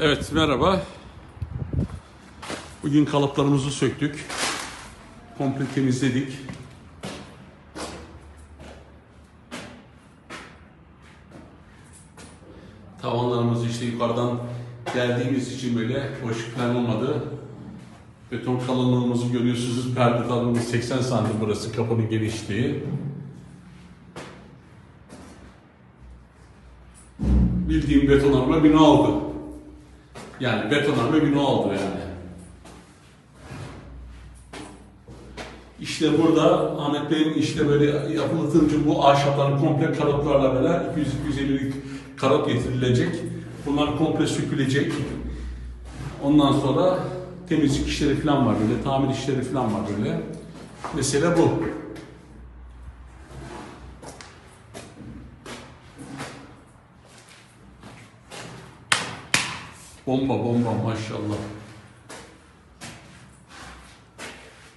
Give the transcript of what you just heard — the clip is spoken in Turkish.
Evet merhaba. Bugün kalıplarımızı söktük. Komple temizledik. Tavanlarımız işte yukarıdan geldiğimiz için böyle falan olmadı. Beton kalınlığımızı görüyorsunuz. Perde tabanımız 80 santim burası kapının genişliği. Bildiğim betonarme bina oldu. Yani betonarme bina oldu yani. İşte burada Ahmet Bey'in işte böyle yapılınca bu ahşapların komple karotlarla beraber 200-250'lik karot getirilecek. Bunlar komple sökülecek. Ondan sonra temizlik işleri falan var böyle, tamir işleri falan var böyle. Mesele bu. Bomba bomba maşallah.